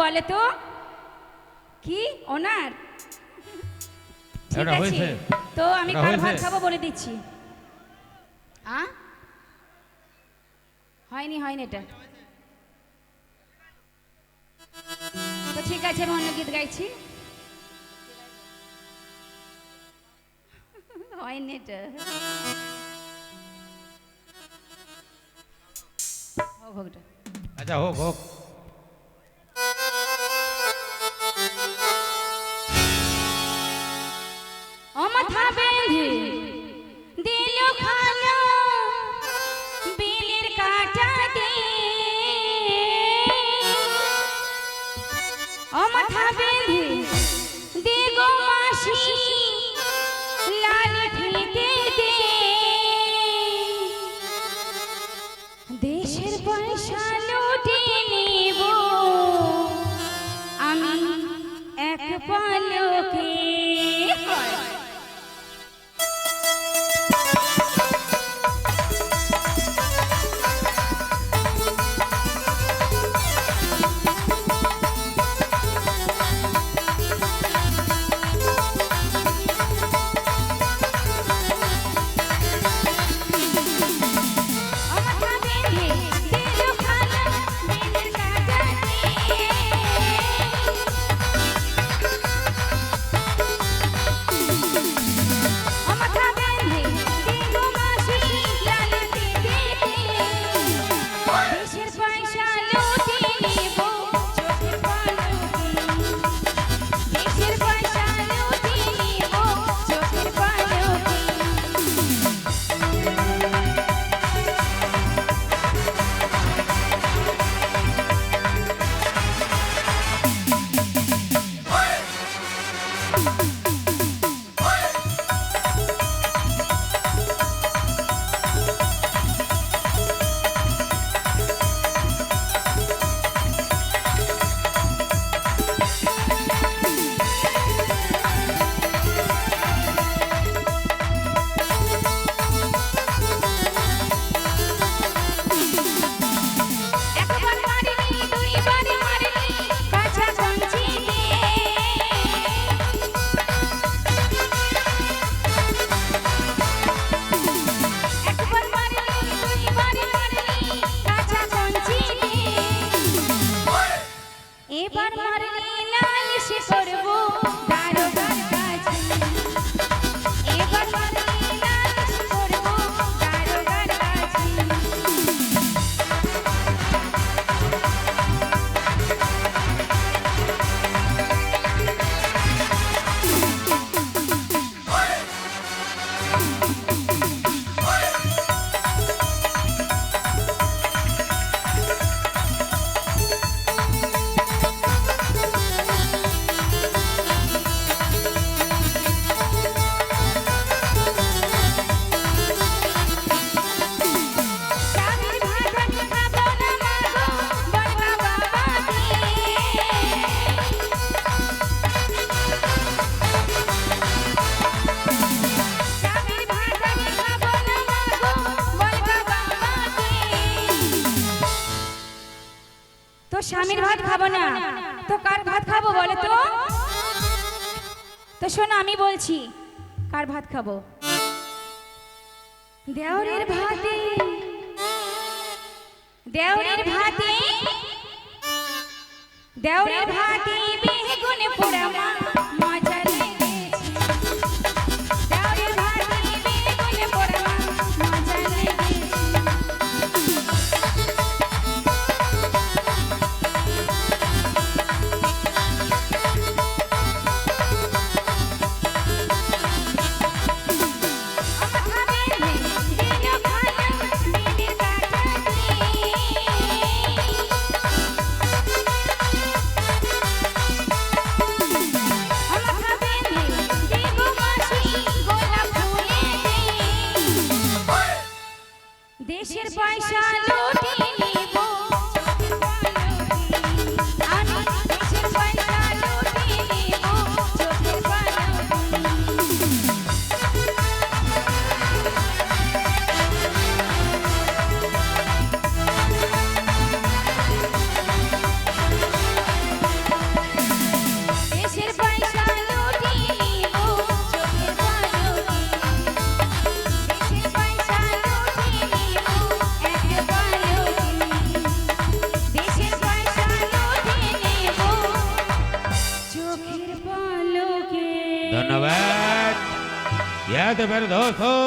বলে তো কি? ওনার? তো আমি কার ভাত খাব বলে দিচ্ছি। হয়নি হয়নি এটা। তো ঠিক আছে আমি অন্য গীত গাইছি। হয়নি এটা। আচ্ছা হোক হোক। কথা স্বামীর ভাত খাব না। তো কার ভাত খাব বলে তো? তো শোনো, আমি বলছি, কার ভাত খাব? দেওরের ভাতে। দেওরের ভাতে। দেওরের ভাতে বেগুন ધન્યવાદ યાદ ભર દોસ્તો